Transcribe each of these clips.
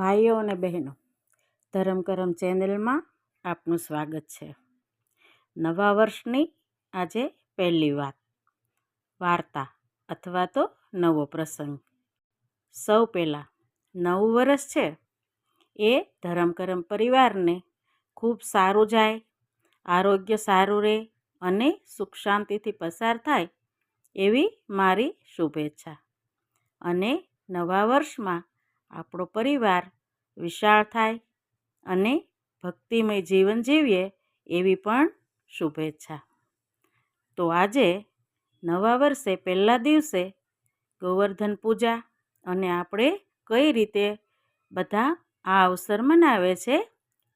ભાઈઓ અને બહેનો, ધરમ કરમ ચેનલમાં આપનું સ્વાગત છે. નવા વર્ષની આજે પહેલી વાત વાર્તા અથવા તો નવો પ્રસંગ. સૌ પહેલાં, નવું વર્ષ છે. એ ધરમ કરમ પરિવારને ખૂબ સારું જાય, આરોગ્ય સારું રહે અને સુખ શાંતિથી પસાર થાય એવી મારી શુભેચ્છા. અને નવા વર્ષમાં આપણો પરિવાર વિશાળ થાય અને ભક્તિમય જીવન જીવીએ એવી પણ શુભેચ્છા. તો આજે નવા વર્ષે પહેલા દિવસે ગોવર્ધન પૂજા અને આપણે કઈ રીતે બધા આ અવસર મનાવે છે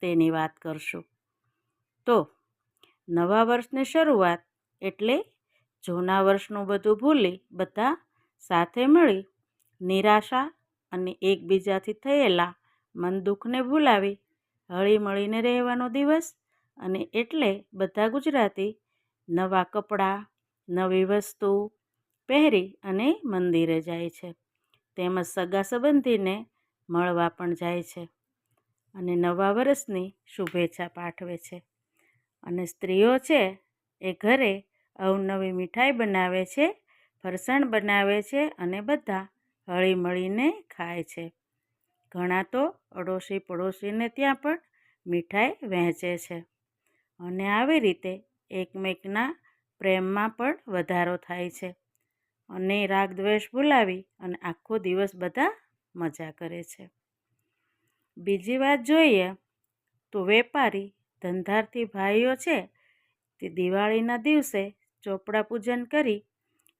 તેની વાત કરશું. તો નવા વર્ષની શરૂઆત એટલે જૂના વર્ષનું બધું ભૂલી બધા સાથે મળી નિરાશા અને એકબીજાથી થયેલા મન દુઃખને ભૂલાવી, હળીમળીને રહેવાનો દિવસ અને એટલે બધા ગુજરાતી નવા કપડાં, નવી વસ્તુ પહેરી અને મંદિરે જાય છે. તેમજ સગા સંબંધીને મળવા પણ જાય છે અને નવા વર્ષની શુભેચ્છા પાઠવે છે. અને સ્ત્રીઓ છે એ ઘરે અવનવી મીઠાઈ બનાવે છે, ફરસાણ બનાવે છે અને બધા હળી મળીને ખાય છે. ઘણા તો અડોશી પડોશીને ત્યાં પણ મીઠાઈ વહેંચે છે અને આવી રીતે એકમેકના પ્રેમમાં પણ વધારો થાય છે અને રાગ દ્વેષ ભૂલાવી અને આખો દિવસ બધા મજા કરે છે. બીજી વાત જોઈએ તો વેપારી ધંધાર્થી ભાઈઓ છે તે દિવાળીના દિવસે ચોપડા પૂજન કરી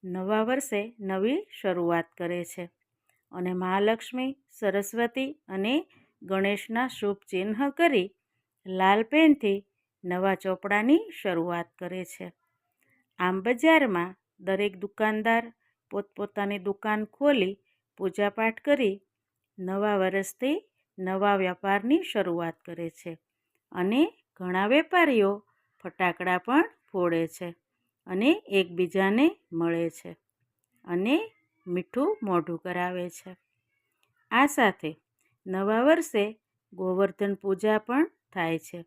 નવા વર્ષે નવી શરૂઆત કરે છે. અને મહાલક્ષ્મી, સરસ્વતી અને ગણેશના શુભ ચિહ્ન કરી લાલ પેનથી નવા ચોપડાની શરૂઆત કરે છે. આમ બજારમાં દરેક દુકાનદાર પોતપોતાની દુકાન ખોલી પૂજાપાઠ કરી નવા વર્ષથી નવા વ્યાપારની શરૂઆત કરે છે. અને ઘણા વેપારીઓ ફટાકડા પણ ફોડે છે. અને એકબીજાને મળે છે અને મીઠું મોઢું કરાવે છે. આ સાથે નવા વર્ષે ગોવર્ધન પૂજા પણ થાય છે.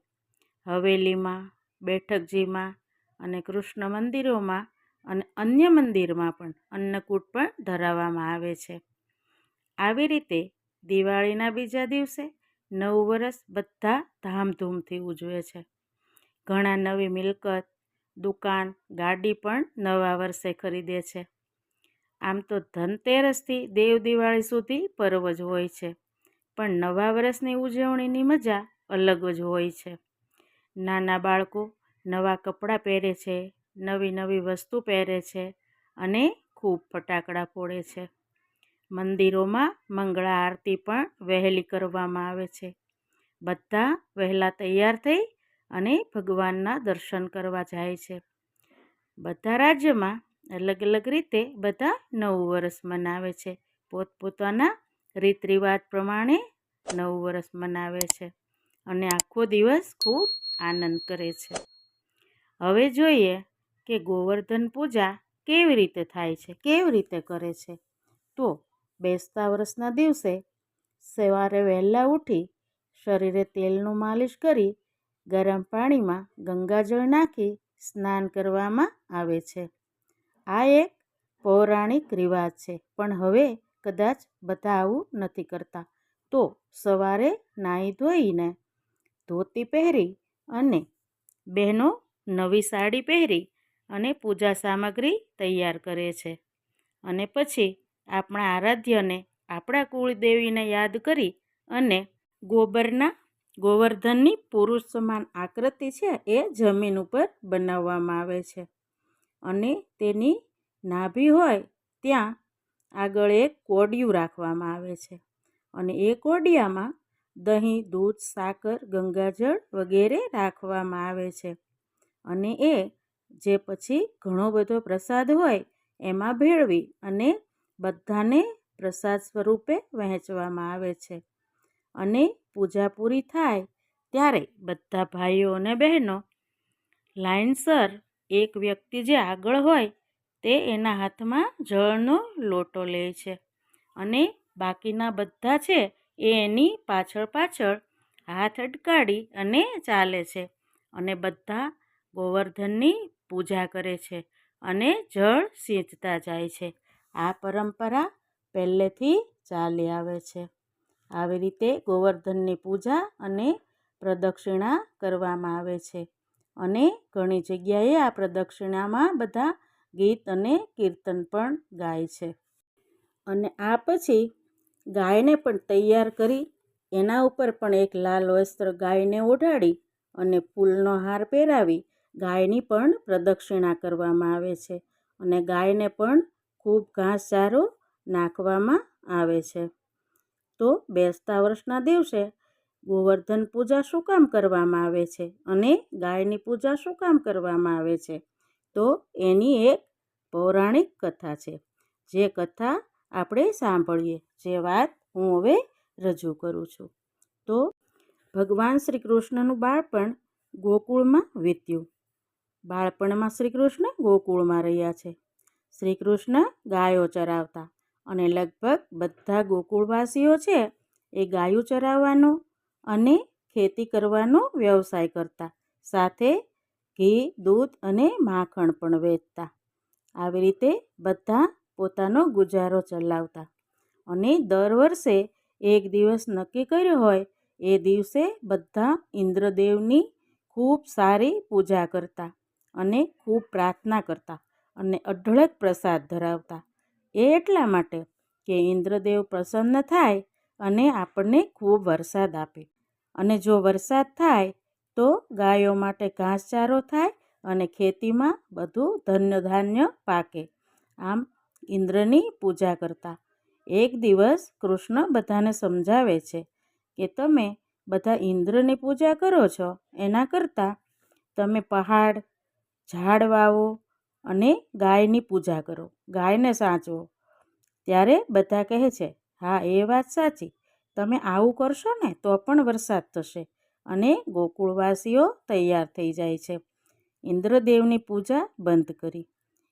હવેલીમાં, બેઠકજીમાં અને કૃષ્ણ મંદિરોમાં અને અન્ય મંદિરમાં પણ અન્નકૂટ પણ ધરાવવામાં આવે છે. આવી રીતે દિવાળીના બીજા દિવસે નવું વર્ષ બધા ધામધૂમથી ઉજવે છે. ઘણા નવી મિલકત દુકાન, ગાડી પણ નવા વર્ષે ખરીદે છે. આમ તો ધનતેરસથી દેવ દિવાળી સુધી પર્વ જ હોય છે, પણ નવા વર્ષની ઉજવણીની મજા અલગ જ હોય છે. નાના બાળકો નવા કપડાં પહેરે છે, નવી નવી વસ્તુ પહેરે છે અને ખૂબ ફટાકડા ફોડે છે. મંદિરોમાં મંગળા આરતી પણ વહેલી કરવામાં આવે છે. બધા વહેલા તૈયાર થઈ અને ભગવાનના દર્શન કરવા જાય છે. બધા રાજ્યમાં અલગ અલગ રીતે બધા નવું વર્ષ મનાવે છે. પોતપોતાના રીત રિવાજ પ્રમાણે નવું વર્ષ મનાવે છે અને આખો દિવસ ખૂબ આનંદ કરે છે. હવે જોઈએ કે ગોવર્ધન પૂજા કેવી રીતે થાય છે, કેવી રીતે કરે છે. તો બેસતા વર્ષના દિવસે સવારે વહેલા ઉઠી શરીરે તેલનું માલિશ કરી ગરમ પાણીમાં ગંગાજળ નાખી સ્નાન કરવામાં આવે છે. આ એક પૌરાણિક રિવાજ છે, પણ હવે કદાચ બધા આવું નથી કરતા. તો સવારે નાહી ધોઈને ધોતી પહેરી અને બહેનો નવી સાડી પહેરી અને પૂજા સામગ્રી તૈયાર કરે છે. અને પછી આપણા આરાધ્યને આપણા કુળદેવીને યાદ કરી અને ગોબરના ગોવર્ધનની પુરુષ સમાન આકૃતિ છે એ જમીન ઉપર બનાવવામાં આવે છે. અને તેની નાભી હોય ત્યાં આગળ એક કોડિયું રાખવામાં આવે છે. અને એ કોડિયામાં દહીં, દૂધ, સાકર, ગંગાજળ વગેરે રાખવામાં આવે છે. અને એ જે પછી ઘણો બધો પ્રસાદ હોય એમાં ભેળવી અને બધાને પ્રસાદ સ્વરૂપે વહેંચવામાં આવે છે. અને પૂજા પૂરી થાય ત્યારે બધા ભાઈઓ અને બહેનો લાઇનસર એક વ્યક્તિ જે આગળ હોય તે એના હાથમાં જળનો લોટો લે છે અને બાકીના બધા છે એ એની પાછળ પાછળ હાથ અટકાડી અને ચાલે છે અને બધા ગોવર્ધનની પૂજા કરે છે અને જળ સિંચતા જાય છે. આ પરંપરા પહેલેથી ચાલી આવે છે. આવી રીતે ગોવર્ધનની પૂજા અને પ્રદક્ષિણા કરવામાં આવે છે. અને ઘણી જગ્યાએ આ પ્રદક્ષિણામાં બધા ગીત અને કીર્તન પણ ગાય છે. અને આ પછી ગાયને પણ તૈયાર કરી એના ઉપર પણ એક લાલ વસ્ત્ર ગાયને ઓઢાડી અને ફૂલનો હાર પહેરાવી ગાયની પણ પ્રદક્ષિણા કરવામાં આવે છે. અને ગાયને પણ ખૂબ ઘાસચારો નાખવામાં આવે છે. તો બેસતા વર્ષના દિવસે ગોવર્ધન પૂજા શું કામ કરવામાં આવે છે અને ગાયની પૂજા શું કામ કરવામાં આવે છે? તો એની એક પૌરાણિક કથા છે. જે કથા આપણે સાંભળીએ. જે વાત હું હવે રજૂ કરું છું. તો ભગવાન શ્રી કૃષ્ણનું બાળપણ ગોકુળમાં વીત્યું. બાળપણમાં શ્રી કૃષ્ણ ગોકુળમાં રહ્યા છે. શ્રી કૃષ્ણ ગાયો ચરાવતા. અને લગભગ બધા ગોકુળવાસીઓ છે એ ગાયું ચરાવવાનો અને ખેતી કરવાનો વ્યવસાય કરતા. સાથે ઘી, દૂધ અને માખણ પણ વેચતા. આવી રીતે બધા પોતાનો ગુજારો ચલાવતા. અને દર વર્ષે એક દિવસ નક્કી કર્યો હોય, એ દિવસે બધા ઇન્દ્રદેવની ખૂબ સારી પૂજા કરતા અને ખૂબ પ્રાર્થના કરતા અને અઢળક પ્રસાદ ધરાવતા. એ એટલા માટે કે ઇન્દ્રદેવ પ્રસન્ન થાય અને આપણને ખૂબ વરસાદ આપે. અને જો વરસાદ થાય તો ગાયો માટે ઘાસચારો થાય અને ખેતીમાં બધું ધન્ય ધાન્ય પાકે. આમ ઇન્દ્રની પૂજા કરતા. એક દિવસ કૃષ્ણ બધાને સમજાવે છે કે તમે બધા ઇન્દ્રની પૂજા કરો છો. એના કરતાં તમે પહાડ, ઝાડ વાવો અને ગાયની પૂજા કરો, ગાયને સાચવો. ત્યારે બધા કહે છે, હા, એ વાત સાચી. તમે આવું કરશો ને, તો પણ વરસાદ થશે અને ગોકુળવાસીઓ તૈયાર થઈ જાય છે. ઇન્દ્રદેવની પૂજા બંધ કરી.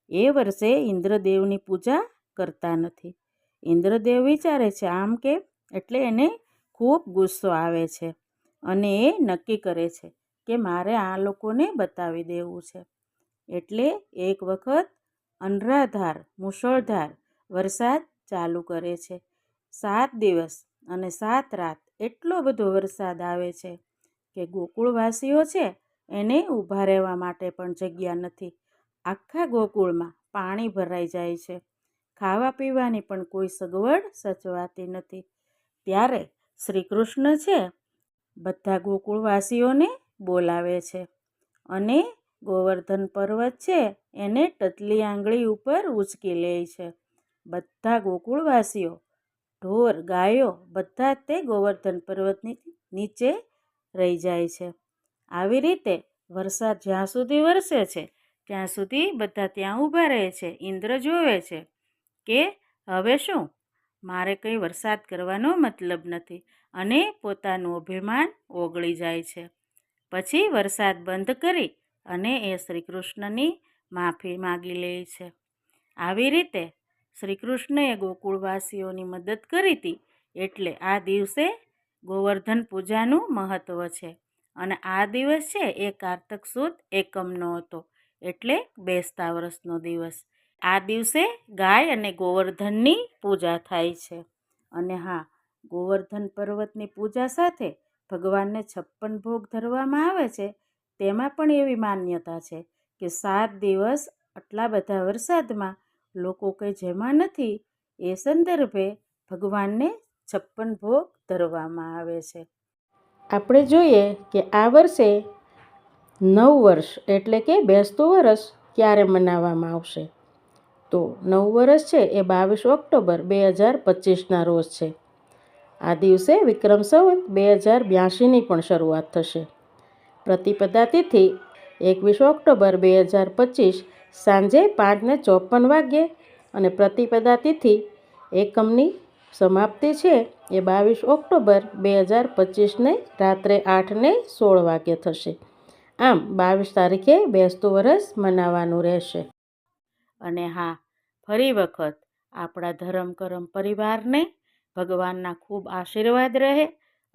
એ વર્ષે ઇન્દ્રદેવની પૂજા કરતા નથી. ઇન્દ્રદેવ વિચારે છે, આમ કે એટલે એને ખૂબ ગુસ્સો આવે છે અને એ નક્કી કરે છે કે મારે આ લોકોને બતાવી દેવું છે. એટલે એક વખત અનરાધાર, મુશળધાર વરસાદ ચાલુ કરે છે. સાત દિવસ અને સાત રાત એટલો બધો વરસાદ આવે છે કે ગોકુળવાસીઓ છે એને ઊભા રહેવા માટે પણ જગ્યા નથી. આખા ગોકુળમાં પાણી ભરાઈ જાય છે. ખાવા પીવાની પણ કોઈ સગવડ સચવાતી નથી. ત્યારે શ્રી કૃષ્ણ છે, બધા ગોકુળવાસીઓને બોલાવે છે અને ગોવર્ધન પર્વત છે, એને ટચલી આંગળી ઉપર ઉચકી લે છે. બધા ગોકુળવાસીઓ, ઢોર, ગાયો, બધા તે ગોવર્ધન પર્વતની નીચે રહી જાય છે. આવી રીતે વરસાદ જ્યાં સુધી વરસે છે, ત્યાં સુધી બધા ત્યાં ઊભા રહે છે, ઇન્દ્ર જોવે છે કે હવે શું? મારે કંઈ વરસાદ કરવાનો મતલબ નથી અને પોતાનું અભિમાન ઓગળી જાય છે. પછી વરસાદ બંધ કરી અને એ શ્રી કૃષ્ણની માફી માગી લે છે. આવી રીતે શ્રી કૃષ્ણએ ગોકુળવાસીઓની મદદ કરી હતી એટલે આ દિવસે ગોવર્ધન પૂજાનું મહત્ત્વ છે અને આ દિવસ છે એ કારતક સુદ એકમનો હતો એટલે બેસતા વર્ષનો દિવસ. આ દિવસે ગાય અને ગોવર્ધનની પૂજા થાય છે અને હા, ગોવર્ધન પર્વતની પૂજા સાથે ભગવાનને છપ્પન ભોગ ધરવામાં આવે છે તેમાં પણ એવી માન્યતા છે કે સાત દિવસ આટલા બધા વરસાદમાં લોકો કંઈ જેમાં નથી, એ સંદર્ભે ભગવાનને છપ્પન ભોગ ધરવામાં આવે છે. આપણે જોઈએ કે આ વર્ષે નવ વર્ષ એટલે કે બેસતું વર્ષ ક્યારે મનાવવામાં આવશે? તો નવ વર્ષ છે એ બાવીસ ઓક્ટોબર બે હજાર પચીસના રોજ છે. આ દિવસે વિક્રમ સંવત બે હજાર બ્યાસીની પણ શરૂઆત થશે. પ્રતિપદા તિથિ એકવીસ ઓક્ટોબર બે હજાર પચીસ સાંજે પાંચને ચોપન વાગ્યે અને પ્રતિપદા તિથિ એકમની સમાપ્તિ છે એ બાવીસ ઓક્ટોબર બે હજાર પચીસને રાત્રે આઠને સોળ વાગ્યે થશે. આમ બાવીસ તારીખે બેસતું વરસ મનાવવાનું રહેશે. અને હા, ફરી વખત આપણા ધરમ કરમ પરિવારને ભગવાનના ખૂબ આશીર્વાદ રહે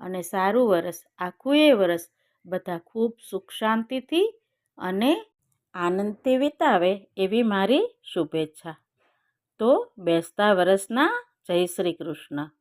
અને સારું વરસ, આખું એ વરસ બધા ખૂબ સુખ શાંતિથી અને આનંદથી વિતાવે એવી મારી શુભેચ્છા. તો બેસતા વરસના જય શ્રી કૃષ્ણ.